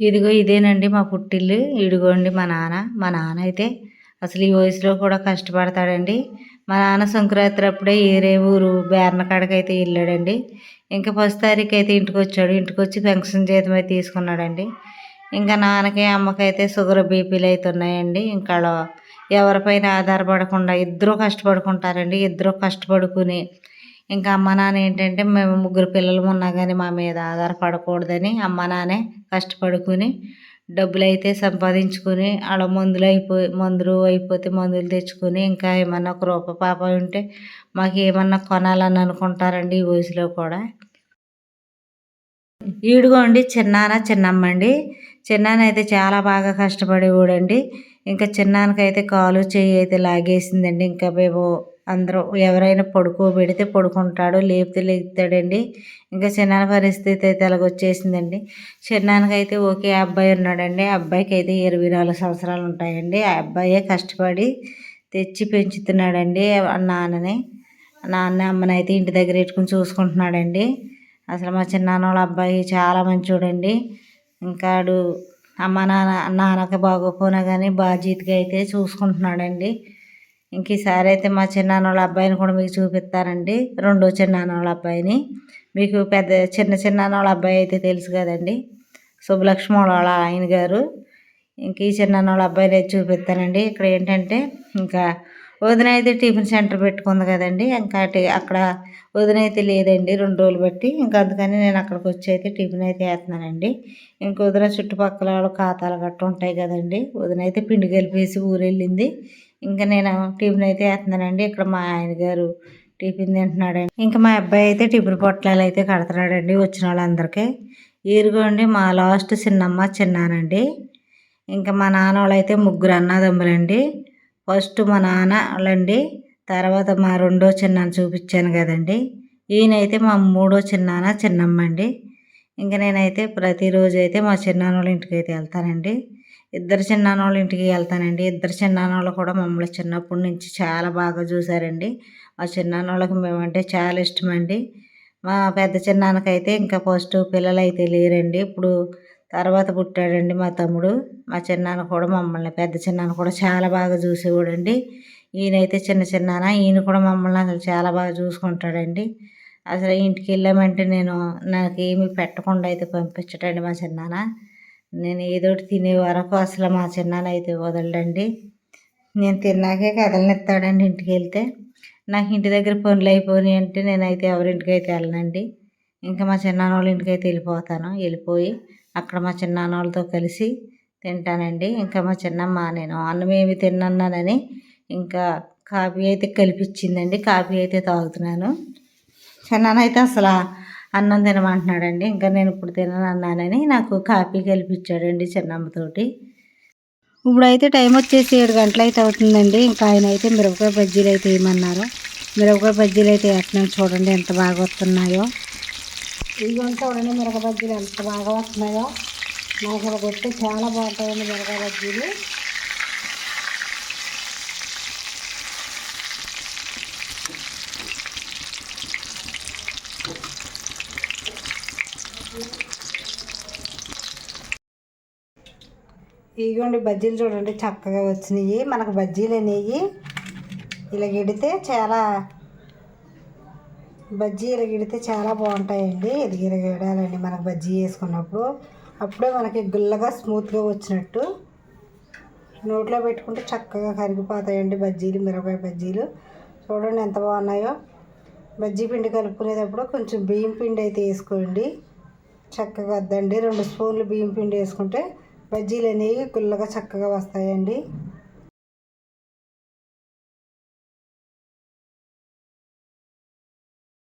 ఇదిగో ఇదేనండి మా పుట్టిల్లు. ఇదిగోండి మా నాన్న. మా నాన్న అయితే అసలు ఈ వయసులో కూడా కష్టపడతాడండి. మా నాన్న సంక్రాంతి అప్పుడే ఏరే ఊరు బేర్నకాడకి అయితే వెళ్ళాడండి. ఇంకా ఫస్ట్ తారీఖు అయితే ఇంటికి వచ్చాడు ఇంటికి వచ్చి పెన్షన్ జీతం అయితే తీసుకున్నాడండి. ఇంకా నాన్నకి అమ్మకైతే షుగర్ బీపీలు అయితే ఉన్నాయండి. ఇంకా అలా ఎవరిపైన ఆధారపడకుండా ఇద్దరూ కష్టపడుకుంటారండి. ఇద్దరూ కష్టపడుకుని ఇంకా అమ్మ నాన్న ఏంటంటే మేము ముగ్గురు పిల్లలు ఉన్నా కానీ మా మీద ఆధారపడకూడదని అమ్మ నాన్నే కష్టపడుకుని డబ్బులు అయితే సంపాదించుకుని అలా మందులు అయిపోయి మందులు అయిపోతే మందులు తెచ్చుకొని ఇంకా ఏమన్నా ఒక రూప పాప ఉంటే మాకు ఏమన్నా కొనాలని అనుకుంటారండి ఈ వయసులో కూడా. ఈడుగోండి చిన్నాన చిన్నమ్మ అండి. చిన్నాన అయితే చాలా బాగా కష్టపడేవాడండి. ఇంకా చిన్నానకైతే కాలు చేయి అయితే లాగేసిందండి. ఇంకా మేము అందరూ ఎవరైనా పడుకోబెడితే పడుకుంటాడు లేపితే లేపుతాడండి. ఇంకా చిన్నాన్న పరిస్థితి అయితే అలాగొచ్చేసిందండి చిన్నాన్నకైతే ఓకే అబ్బాయి ఉన్నాడండి. అబ్బాయికి అయితే ఇరవై నాలుగు సంవత్సరాలు ఉంటాయండి. ఆ అబ్బాయే కష్టపడి తెచ్చి పెంచుతున్నాడండి నాన్నని. నాన్న అమ్మని అయితే ఇంటి దగ్గర పెట్టుకుని చూసుకుంటున్నాడండి. అసలు మా చిన్నాన్న వాళ్ళ అబ్బాయి చాలా మంచోడండి. ఇంకా అమ్మ నాన్న నాన్నకి బాగోపోయినా కానీ బాధ్యతగా అయితే చూసుకుంటున్నాడండి. ఇంక ఈసారి అయితే మా చిన్నాన్న వాళ్ళ అబ్బాయిని కూడా మీకు చూపిస్తానండి. రెండో చిన్నాన్న వాళ్ళ అబ్బాయిని. మీకు పెద్ద చిన్న చిన్నాన్న వాళ్ళ అబ్బాయి అయితే తెలుసు కదండి. శుభలక్ష్మి వాళ్ళ ఆయన గారు. ఇంక ఈ చిన్నాన్న వాళ్ళ అబ్బాయిని అయితే చూపిస్తానండి. ఇక్కడ ఏంటంటే ఇంకా వదిన అయితే టిఫిన్ సెంటర్ పెట్టుకుంది కదండి. ఇంకా అక్కడ వదిన అయితే లేదండి రెండు రోజులు బట్టి. ఇంకా అందుకని నేను అక్కడికి వచ్చి అయితే టిఫిన్ అయితే వేస్తున్నానండి ఇంక వదిన చుట్టుపక్కల వాళ్ళ ఖాతాలు గట్ట ఉంటాయి కదండి. వదిన అయితే పిండి కలిపేసి ఊరు వెళ్ళింది ఇంకా నేను టిఫిన్ అయితే వేస్తున్నానండి. ఇక్కడ మా ఆయన గారు టిఫిన్ తింటున్నాడండి. ఇంకా మా అబ్బాయి అయితే టిఫిన్ పొట్లాలు అయితే కడుతున్నాడండి వచ్చిన వాళ్ళందరికీ. ఈరుగోండి మా లాస్ట్ చిన్నమ్మ చిన్నానండి. ఇంకా మా నాన్న వాళ్ళైతే ముగ్గురు అన్నదమ్ములండి. ఫస్ట్ మా నాన్న వాళ్ళండి. తర్వాత మా రెండో చిన్నాను చూపించాను కదండి. ఈయనైతే మా మూడో చిన్నాన చిన్నమ్మ అండి ఇంకా నేనైతే ప్రతిరోజు అయితే మా చిన్నాన్న వాళ్ళ ఇంటికి అయితే వెళ్తానండి. ఇద్దరు చిన్నాన్నోళ్ళ ఇంటికి వెళ్తానండి. ఇద్దరు చిన్నాన్నోళ్ళు కూడా మమ్మల్ని చిన్నప్పటి నుంచి చాలా బాగా చూసారండి. మా చిన్నాన్నోళ్ళకి మేమంటే చాలా ఇష్టమండి. మా పెద్ద చిన్నాన్నకైతే ఇంకా ఫస్ట్ పిల్లలు అయితే లేరండి. ఇప్పుడు తర్వాత పుట్టాడండి మా తమ్ముడు. మా చిన్నాన్న కూడా మమ్మల్ని పెద్ద చిన్నాన్న కూడా చాలా బాగా చూసేవాడండి. ఈయనైతే చిన్న చిన్నాన ఈయన కూడా మమ్మల్ని అసలు చాలా బాగా చూసుకుంటాడండి. అసలు ఇంటికి వెళ్ళామంటే నేను నాకు ఏమీ పెట్టకుండా అయితే పంపించటండి మా చిన్నాన్న. నేను ఏదోటి తినే వరకు అసలు మా చిన్నాన్న అయితే వదలడండి. నేను తిన్నాకే కదలనిస్తాడండి ఇంటికి వెళ్తే. నాకు ఇంటి దగ్గర పనులు అయిపోయినాయి అంటే నేనైతే ఎవరింటికి అయితే వెళ్ళనండి. ఇంకా మా చిన్నాన్న వాళ్ళ ఇంటికి అయితే వెళ్ళిపోతాను. వెళ్ళిపోయి అక్కడ మా చిన్నాన్న వాళ్ళతో కలిసి తింటానండి. ఇంకా మా చిన్నమ్మ నేను అన్నం ఏమి తిన్నానని ఇంకా కాఫీ అయితే కలిపించిందండి కాఫీ అయితే తాగుతున్నాను. చిన్నాన్న అయితే అసలు అన్నం తినమంటున్నాడండి. ఇంకా నేను ఇప్పుడు తినను అన్నానని నాకు కాఫీ కలిపించాడండి చిన్నమ్మతోటి. ఇప్పుడైతే టైం వచ్చేసి ఏడు గంటలు అయితే అవుతుందండి. ఇంకా ఆయన అయితే మిరపకాయ బజ్జీలు అయితే వేయమన్నారు మిరపకాయ బజ్జీలు అయితే వేస్తున్నాను చూడండి ఎంత బాగా వస్తున్నాయో. ఇదిగోండి చూడండి మిరపకాయ బజ్జీలు ఎంత బాగా వస్తున్నాయో. నాకు కొట్టి చాలా బాగుంటాయండి మిరపకాయ బజ్జీలు. ఇదిగోండి బజ్జీలు చూడండి చక్కగా వచ్చినాయి. మనకు బజ్జీలు అనేవి ఇలా గిడితే చాలా బజ్జీ ఇలా గిడితే చాలా బాగుంటాయండి. ఇది గిడాలండి మనకు బజ్జీ వేసుకున్నప్పుడు అప్పుడే మనకి గుల్లగా స్మూత్గా వచ్చినట్టు నోట్లో పెట్టుకుంటే చక్కగా కరిగిపోతాయండి బజ్జీలు మిరపకాయ బజ్జీలు. చూడండి ఎంత బాగున్నాయో. బజ్జీ పిండి కలుపుకునేటప్పుడు కొంచెం బియ్యం పిండి అయితే వేసుకోండి. చక్కగా వద్దండి. రెండు స్పూన్లు బియ్యం పిండి వేసుకుంటే బజ్జీలు అనేవి గుల్లగా చక్కగా వస్తాయండి.